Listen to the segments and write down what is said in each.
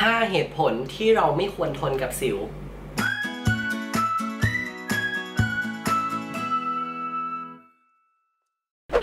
5 เหตุผลที่เราไม่ควรทนกับสิว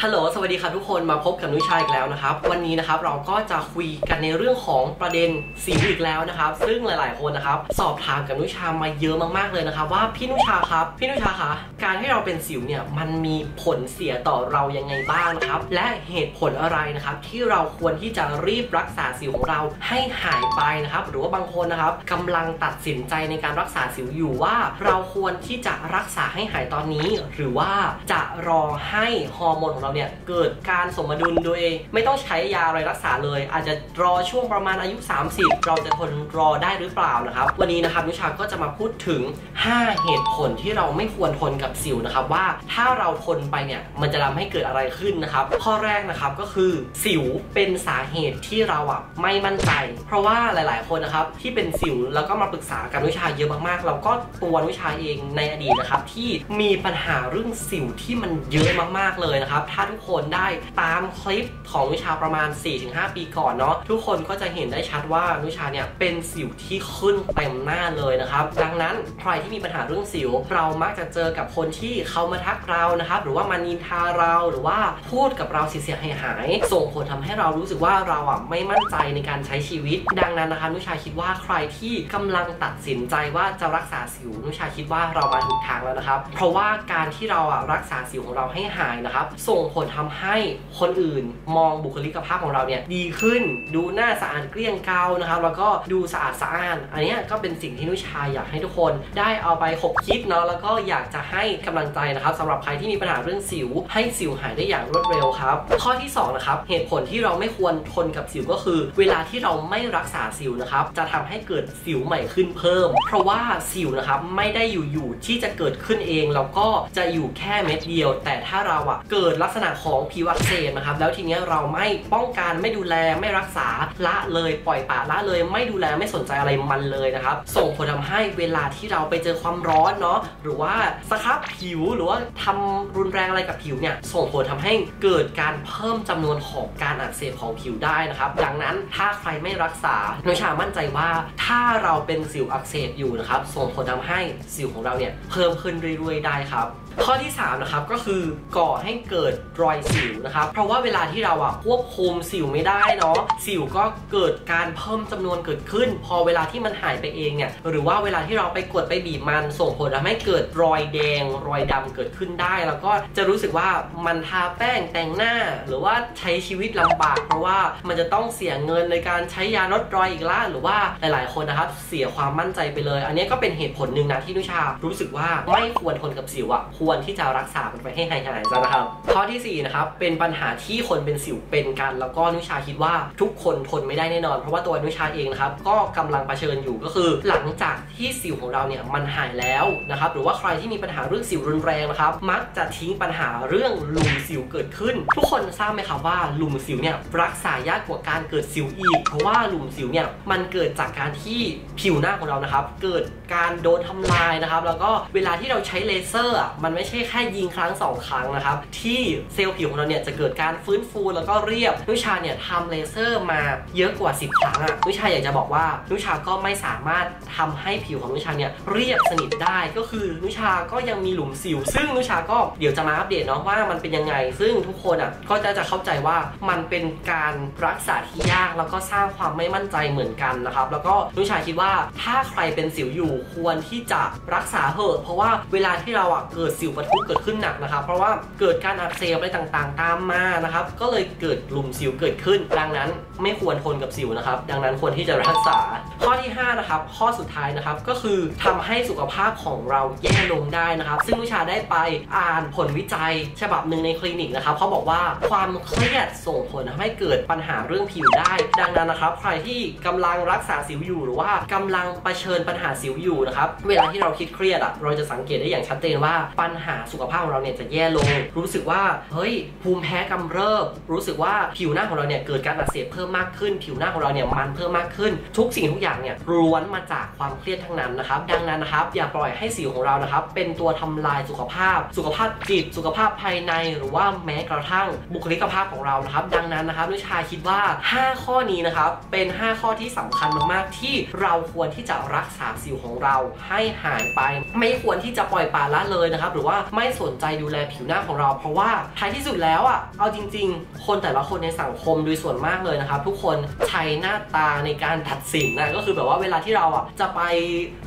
ฮัลโหล สวัสดีครับทุกคนมาพบกับนุชาอีกแล้วนะครับ วันนี้นะครับเราก็จะคุยกันในเรื่องของประเด็นสิวอีกแล้วนะครับ ซึ่งหลาย ๆ คนนะครับ สอบถามกับนุชามาเยอะมากๆเลยนะครับ ว่าพี่นุชาครับ พี่นุชาคะ การที่เราเป็นสิวเนี่ยมันมีผลเสียต่อเรายังไงบ้างนะครับ และเหตุผลอะไรนะครับ ที่เราควรที่จะรีบรักษาสิวของเราให้หายไปนะครับ หรือว่าบางคนนะครับกำลังตัดสินใจในการรักษาสิวอยู่ว่า เราควรที่จะรักษาให้หายตอนนี้ หรือว่าจะรอให้ฮอร์โมนของเราเนี่ยเกิดการสมดุลโดยไม่ต้องใช้ยาอะไรรักษาเลย อาจจะรอช่วงประมาณอายุ 30 เราจะทนรอได้หรือเปล่านะครับ วันนี้นะครับนุชาก็จะมาพูดถึง 5 เหตุผลที่เราไม่ควรทนกับสิวนะครับว่าถ้าเราทนไปเนี่ยมันจะทำให้เกิดอะไรขึ้นนะครับ ข้อแรกนะครับก็คือสิวเป็นสาเหตุที่เราอะไม่มั่นใจ เพราะว่าหลาย ๆ คนนะครับที่เป็นสิวแล้วก็มาปรึกษากับนุชาเยอะมากๆแล้วก็ตัวนุชาเองในอดีตนะครับที่มีปัญหาเรื่องสิวที่มันเยอะมากๆเลยนะครับ ถ้าทุกคนได้ตามคลิปของนุชาประมาณ 4-5 ปีก่อนเนาะทุกคนก็จะเห็นได้ชัดว่านุชาเนี่ยเป็นสิวที่ขึ้นเต็มหน้าเลยนะครับ ดังนั้นใครที่มีปัญหาเรื่องสิว เรามักจะเจอกับคนที่เขามาทักเรานะครับ หรือว่ามานินทาเราหรือว่าพูดกับเราเสียหายหายส่งผลทำให้เรารู้สึกว่าเราอะไม่มั่นใจในการใช้ชีวิต ดังนั้นนะคะนุชาคิดว่าใครที่กำลังตัดสินใจว่าจะรักษาสิวนุชาคิดว่าเรามาถูกทางแล้วนะครับ เพราะว่าการที่เราอะรักษาสิวของเราให้หายนะครับ ส่งผลทำให้คนอื่นมองบุคลิกภาพของเราเนี่ยดีขึ้น ดูหน้าสะอาดเกลี้ยงเกลานะครับ แล้วก็ดูสะอาดสะอ้าน อันนี้ก็เป็นสิ่งที่นุชาอยากให้ทุกคนได้เอาไปขบคิดเนาะแล้วก็อยากจะให้กำลังใจนะครับสำหรับใครที่มีปัญหาเรื่องสิว ให้สิวหายได้อย่างรวดเร็วครับ ข้อที่สองนะครับเหตุผลที่เราไม่ควรทนกับสิวก็คือ เวลาที่เราไม่รักษาสิวนะครับจะทำให้เกิดสิวใหม่ขึ้นเพิ่ม เพราะว่าสิวนะครับไม่ได้อยู่ๆที่จะเกิดขึ้นเองแล้วก็จะอยู่แค่เม็ดเดียว แต่ถ้าเราอะเกิดลักษณะของผิวอักเสบนะครับแล้วทีเนี้ยเราไม่ป้องกันไม่ดูแลไม่รักษาละเลยปล่อยปละละเลยไม่ดูแลไม่สนใจอะไรมันเลยนะครับส่งผลทำให้เวลาที่เราไปเจอความร้อนเนาะหรือว่าสครับผิวหรือว่าทำรุนแรงอะไรกับผิวเนี่ยส่งผลทำให้เกิดการเพิ่มจำนวนของการอักเสบของผิวได้นะครับ ดังนั้นถ้าใครไม่รักษาโนชามั่นใจว่าถ้าเราเป็นสิวอักเสบอยู่นะครับส่งผลทำให้สิวของเราเนี่ยเพิ่มขึ้นเรื่อยๆได้ครับ ข้อที่3นะครับก็คือก่อให้เกิดรอยสิวนะครับ เพราะว่าเวลาที่เราอะควบคุมสิวไม่ได้เนาะสิวก็เกิดการเพิ่มจำนวนเกิดขึ้น พอเวลาที่มันหายไปเองเนี่ยหรือว่าเวลาที่เราไปกดไปบีบมันส่งผลทำให้เกิดรอยแดง รอยดำเกิดขึ้นได้ แล้วก็จะรู้สึกว่ามันทาแป้งแต่งหน้า หรือว่าใช้ชีวิตลำบาก เพราะว่ามันจะต้องเสียเงินในการใช้ยาลดรอยอีกล่าหรือว่าหลาย ๆ คนนะครับเสียความมั่นใจไปเลย อันนี้ก็เป็นเหตุผลหนึ่งนะที่นุชารู้สึกว่าไม่ควรทนกับสิวอะควรที่จะรักษามันไปให้หายหายซะนะครับ ข้อที่4นะครับเป็นปัญหาที่คนเป็นสิวเป็นกัน แล้วก็นุชาคิดว่าทุกคนทนไม่ได้แน่นอน เพราะว่าตัวนุชาเองนะครับก็กำลังเผชิญอยู่ก็คือ หลังจากที่สิวของเราเนี่ยมันหายแล้วนะครับหรือว่าใครที่มีปัญหาเรื่องสิวรุนแรงนะครับมักจะทิ้งปัญหาเรื่องหลุมสิวเกิดขึ้น ทุกคนทราบไหมครับว่าหลุมสิวเนี่ยรักษายากกว่าการเกิดสิวอีก เพราะว่าหลุมสิวเนี่ยมันเกิดจากการที่ผิวหน้าของเรานะครับ เกิดการโดนทำลายนะครับ แล้วก็เวลาที่เราใช้เลเซอร์อะมันไม่ใช่แค่ยิงครั้งสองครั้งนะครับ ที่เซลล์ผิวของเราเนี่ยจะเกิดการฟื้นฟูแล้วก็เรียบ นุชาเนี่ยทำเลเซอร์มาเยอะกว่า 10 ครั้งอะนุชาอยากจะบอกว่านุชาก็ไม่สามารถทำให้ผิวของนุชาเนี่ยเรียบสนิทได้ก็คือนุชาก็ยังมีหลุมสิว ซึ่งนุชาก็เดี๋ยวจะมาอัปเดตเนาะว่ามันเป็นยังไง ซึ่งทุกคนอะก็จะจะเข้าใจว่ามันเป็นการรักษาที่ยากแล้วก็สร้างความไม่มั่นใจเหมือนกันนะครับ แล้วก็นุชาคิดว่าถ้าใครเป็นสิวอยู่ควรที่จะรักษาเถอะเพราะว่าเวลาที่เราอะเกิดสิวปะทุเกิดขึ้นหนักนะครับ เพราะว่าเกิดการอักเสบอะไรต่างๆ ตามมานะครับ ก็เลยเกิดกลุมสิวเกิดขึ้น ดังนั้นไม่ควรทนกับสิวนะครับ ดังนั้นควรที่จะรักษา ข้อที่5นะครับข้อสุดท้ายนะครับก็คือทำให้สุขภาพของเราแย่ลงได้นะครับ ซึ่งวิชาได้ไปอ่านผลวิจัย ฉบับหนึ่งในคลินิกนะครับเขาบอกว่าความเครียดส่งผลทำให้เกิดปัญหาเรื่องผิวได้ ดังนั้นนะครับ ใครที่กำลังรักษาสิวอยู่หรือว่ากำลังเผชิญปัญหาสิวอยู่นะครับเวลาที่เราคิดเครียดอะเราจะสังเกตได้อย่างชัดเจนว่าปัญหาสุขภาพของเราเนี่ยจะแย่ลง รู้สึกว่าเฮ้ยภูมิแพ้กำเริบ รู้สึกว่าผิวหน้าของเราเนี่ยเกิดการอักเสบเพิ่มมากขึ้น ผิวหน้าของเราเนี่ยมันเพิ่มมากขึ้นทุกสิ่งทุกอย่างเนี่ยล้วนมาจากความเครียดทั้งนั้นนะครับ ดังนั้นนะครับอย่าปล่อยให้สิวของเรานะครับ เป็นตัวทำลายสุขภาพ สุขภาพจิต สุขภาพภายใน หรือว่าแม้กระทั่งบุคลิกภาพของเรานะครับ ดังนั้นนะครับนุชาคิดว่า 5 ข้อนี้นะครับเป็น 5 ข้อที่สำคัญมากๆ ที่เราควรที่จะรักษาสิวของเราให้หายไป ไม่ควรที่จะปล่อยปละละเลยนะครับ หรือว่าไม่สนใจดูแลผิวหน้าของเรา เพราะว่าท้ายที่สุดแล้วอะเอาจริง ๆ คนแต่ละคนในสังคมโดยส่วนมากเลยนะครับ ทุกคนใช้หน้าตาในการตัดสินนะก็คือแบบว่าเวลาที่เราอะจะไป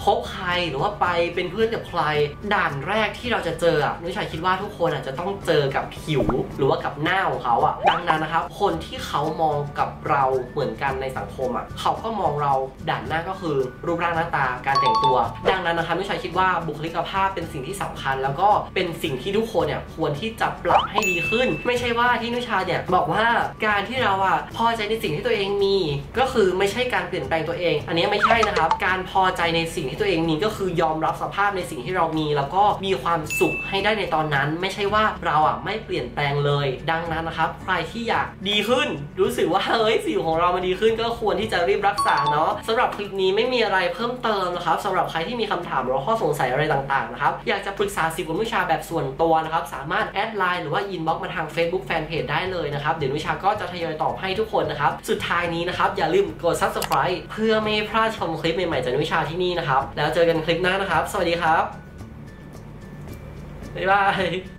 คบใครหรือว่าไปเป็นเพื่อนกับใครด่านแรกที่เราจะเจออะนุชาคิดว่าทุกคนอาจจะต้องเจอกับผิวหรือว่ากับหน้าของเขาอะดังนั้นนะครับคนที่เขามองกับเราเหมือนกันในสังคมอะเขาก็มองเราด่านหน้าก็คือรูปร่างหน้าตาการแต่งตัว ดังนั้นนะครับนุชาคิดว่าบุคลิกภาพเป็นสิ่งที่สำคัญ แล้วก็เป็นสิ่งที่ทุกคนเนี่ยควรที่จะปรับให้ดีขึ้น ไม่ใช่ว่าที่นุชาเนี่ยบอกว่าการที่เราอะพอใจในสิ่งที่ตัวเองมี ก็คือไม่ใช่การเปลี่ยนแปลงตัวเองอันนี้ไม่ใช่นะครับ การพอใจในสิ่งที่ตัวเองมีก็คือยอมรับสภาพในสิ่งที่เรามี แล้วก็มีความสุขให้ได้ในตอนนั้น ไม่ใช่ว่าเราอะไม่เปลี่ยนแปลงเลย ดังนั้นนะครับ ใครที่อยากดีขึ้น รู้สึกว่าเฮ้ยสิวของเรามันดีขึ้นก็ควรที่จะรีบรักษาเนาะสำหรับคลิปนี้ไม่มีอะไรเพิ่มเติมนะครับสำหรับใครที่มีคำถามหรือข้อสงสัยอะไรต่างๆนะครับอยากจะปรึกษาสิวกับนุชาแบบส่วนตัวนะครับสามารถแอดไลน์หรือว่าอินบ็อกมาทาง Facebook Fanpage ได้เลยนะครับเดี๋ยวนุชาก็จะทยอยตอบให้ทุกคนนะครับสุดท้ายนี้นะครับอย่าลืมกด subscribe เพื่อไม่พลาดชมคลิปใหม่ๆจากนุชาที่นี่นะครับ แล้วเจอกันคลิปหน้านะครับ สวัสดีครับบ๊ายบาย